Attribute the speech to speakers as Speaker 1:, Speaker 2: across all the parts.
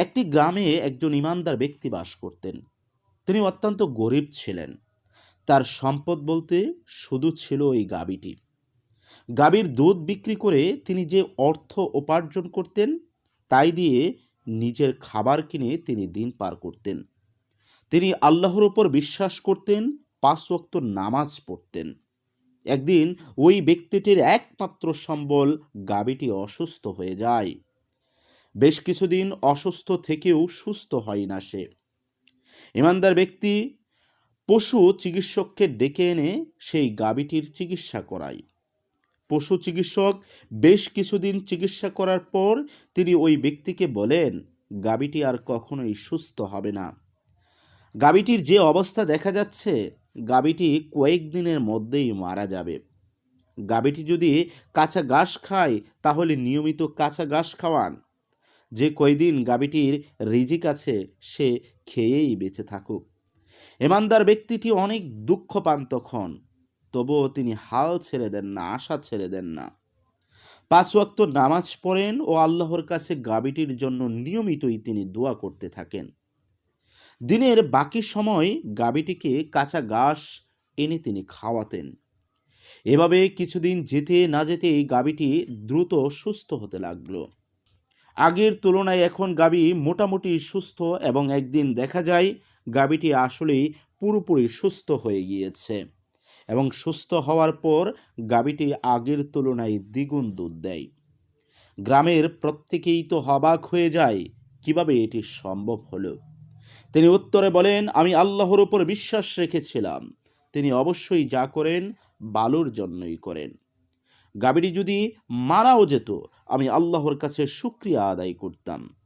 Speaker 1: একটি গ্রামে একজন ইমানদার ব্যক্তি বাস করতেন। তিনি অত্যন্ত গরিব ছিলেন। তার সম্পদ বলতে শুধু ছিল এই গাবিটি গাভীর দুধ বিক্রি করে তিনি যে অর্থ উপার্জন করতেন, তাই দিয়ে নিজের খাবার কিনে তিনি দিন পার করতেন। তিনি আল্লাহর ওপর বিশ্বাস করতেন, পাঁচ ওয়াক্ত নামাজ পড়তেন। একদিন ওই ব্যক্তিটির একমাত্র সম্বল গাভীটি অসুস্থ হয়ে যায়। বেশ কিছুদিন অসুস্থ থেকেও সুস্থ হয় না সে। ইমানদার ব্যক্তি পশু চিকিৎসককে ডেকে এনে সেই গাভীটির চিকিৎসা করায়। পশু চিকিৎসক বেশ কিছুদিন চিকিৎসা করার পর তিনি ওই ব্যক্তিকে বলেন গাবিটি আর কখনোই সুস্থ হবে না। গাবিটির যে অবস্থা দেখা যাচ্ছে, গাভীটি কয়েকদিনের মধ্যেই মারা যাবে। গাভীটি যদি কাঁচা ঘাস খায়, তাহলে নিয়মিত কাঁচা ঘাস খাওয়ান। যে কয়দিন গাভীটির রিজিক আছে, সে খেয়েই বেঁচে থাকুক। ইমানদার ব্যক্তিটি অনেক দুঃখ পান তখন, তবুও তিনি হাল ছেড়ে দেন না, আশা ছেড়ে দেন না। পাঁচ ওয়াক্ত নামাজ পড়েন ও আল্লাহর কাছে গাভীটির জন্য নিয়মিতই তিনি দোয়া করতে থাকেন। দিনের বাকি সময় গাভীটিকে কাঁচা ঘাস এনে তিনি খাওয়াতেন। এভাবে কিছুদিন যেতে না যেতেই গাভীটি দ্রুত সুস্থ হতে লাগল। আগের তুলনায় এখন গাবি মোটামুটি সুস্থ এবং একদিন দেখা যায় গাবিটি আসলেই পুরোপুরি সুস্থ হয়ে গিয়েছে। এবং সুস্থ হওয়ার পর গাবিটি আগের তুলনায় দ্বিগুণ দুধ দেয়। গ্রামের প্রত্যেকেই তো হবাক হয়ে যায়, কীভাবে এটি সম্ভব হলো? তিনি উত্তরে বলেন, আমি আল্লাহর উপর বিশ্বাস রেখেছিলাম। তিনি অবশ্যই যা করেন বালুর জন্যই করেন। গাভীটি যদি মারাও যেত, আমি আল্লাহর কাছে শুক্রিয়া আদায় করতাম।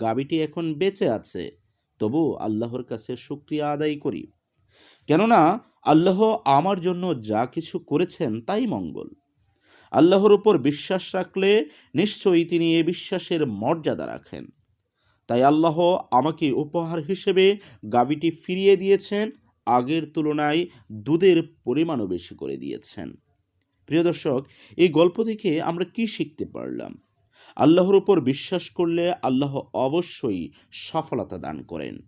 Speaker 1: গাবিটি এখন বেঁচে আছে, তবু আল্লাহর কাছে শুক্রিয়া আদায় করি। কেননা, আল্লাহ আমার জন্য যা কিছু করেছেন তাই মঙ্গল। আল্লাহর উপর বিশ্বাস রাখলে নিশ্চয়ই তিনি এ বিশ্বাসের মর্যাদা রাখেন। তাই আল্লাহ আমাকে উপহার হিসেবে গাভীটি ফিরিয়ে দিয়েছেন, আগের তুলনায় দুধের পরিমাণও বেশি করে দিয়েছেন। প্রিয় দর্শক, এই গল্প থেকে আমরা কি শিখতে পারলাম? আল্লাহর উপর বিশ্বাস করলে আল্লাহ অবশ্যই সফলতা দান করেন।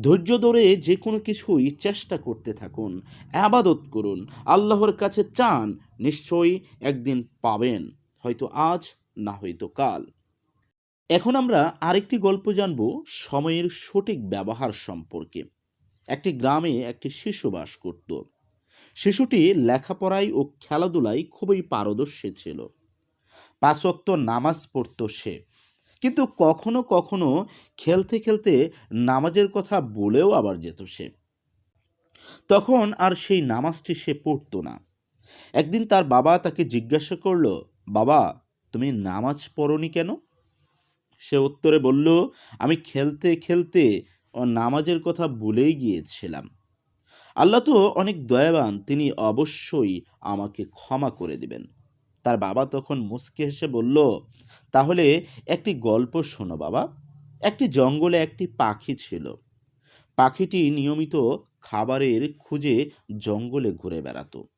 Speaker 1: ধৈর্য ধরে যে কোনো কিছুই চেষ্টা করতে থাকুন, আবাদত করুন, আল্লাহর কাছে চান, নিশ্চয়ই একদিন পাবেন, হয়তো আজ, না হয়তো কাল। এখন আমরা আরেকটি গল্প জানব সময়ের সঠিক ব্যবহার সম্পর্কে। একটি গ্রামে একটি শিশু বাস করত। শিশুটি লেখাপড়ায় ও খেলাধুলায় খুবই পারদর্শী ছিল। পাঁচক্ত নামাজ পড়ত সে। কিন্তু কখনো কখনো খেলতে খেলতে নামাজের কথা বলেও আবার যেত সে। তখন আর সেই নামাজটি সে পড়তো না। একদিন তার বাবা তাকে জিজ্ঞাসা করল, বাবা, তুমি নামাজ পড়নি কেন? সে উত্তরে বলল, আমি খেলতে খেলতে ও নামাজের কথা ভুলেই গিয়েছিলাম। আল্লাহ তো অনেক দয়াবান, তিনি অবশ্যই আমাকে ক্ষমা করে দিবেন। তার বাবা তখন মুসকে হেসে বলল, তাহলে একটি গল্প শোনো বাবা। একটি জঙ্গলে একটি পাখি ছিল। পাখিটি নিয়মিত খাবারের খুঁজে জঙ্গলে ঘুরে বেড়াতো।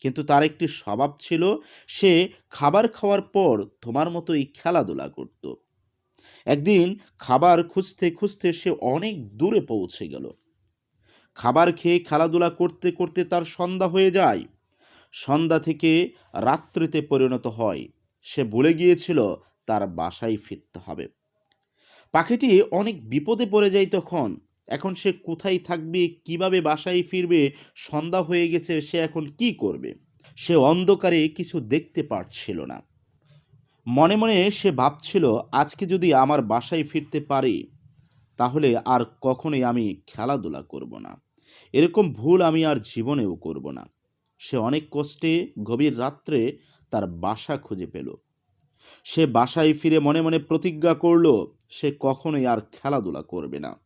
Speaker 1: কিন্তু তার একটি স্বভাব ছিল, সে খাবার খাওয়ার পর তোমার মতোই খেলাধুলা করত। একদিন খাবার খুঁজতে খুঁজতে সে অনেক দূরে পৌঁছে গেল। খাবার খেয়ে খেলাধুলা করতে করতে তার সন্ধ্যা হয়ে যায়। সন্ধ্যা থেকে রাত্রিতে পরিণত হয়। সে ভুলে গিয়েছিল তার বাসায় ফিরতে হবে। পাখিটি অনেক বিপদে পড়ে যায় তখন। এখন সে কোথায় থাকবে, কীভাবে বাসায় ফিরবে, সন্ধ্যা হয়ে গেছে, সে এখন কি করবে? সে অন্ধকারে কিছু দেখতে পারছিল না। মনে মনে সে ভাবছিল, আজকে যদি আমার বাসায় ফিরতে পারি, তাহলে আর কখনোই আমি খেলাধুলা করব না। এরকম ভুল আমি আর জীবনেও করব না। সে অনেক কষ্টে গভীর রাত্রে তার বাসা খুঁজে পেল। সে বাসায় ফিরে মনে মনে প্রতিজ্ঞা করল, সে কখনোই আর খেলাধুলা করবে না।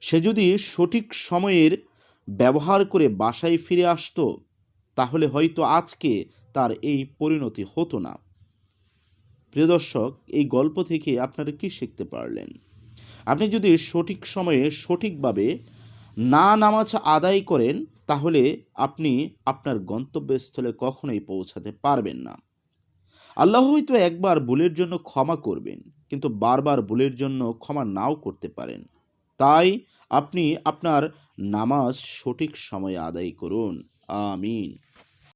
Speaker 1: সে যদি সঠিক সময়ের ব্যবহার করে বাসায় ফিরে আসতো, তাহলে হয়তো আজকে তার এই পরিণতি হতো না। প্রিয় দর্শক, এই গল্প থেকে আপনারা কি শিখতে পারলেন? আপনি যদি সঠিক সময়ে সঠিকভাবে না নামাজ আদায় করেন, তাহলে আপনি আপনার গন্তব্যস্থলে কখনোই পৌঁছাতে পারবেন না। আল্লাহ হয়তো একবার ভুলের জন্য ক্ষমা করবেন, কিন্তু বারবার ভুলের জন্য ক্ষমা নাও করতে পারেন। তাই আপনি আপনার নামাজ সঠিক সময়ে আদায় করুন। আমিন।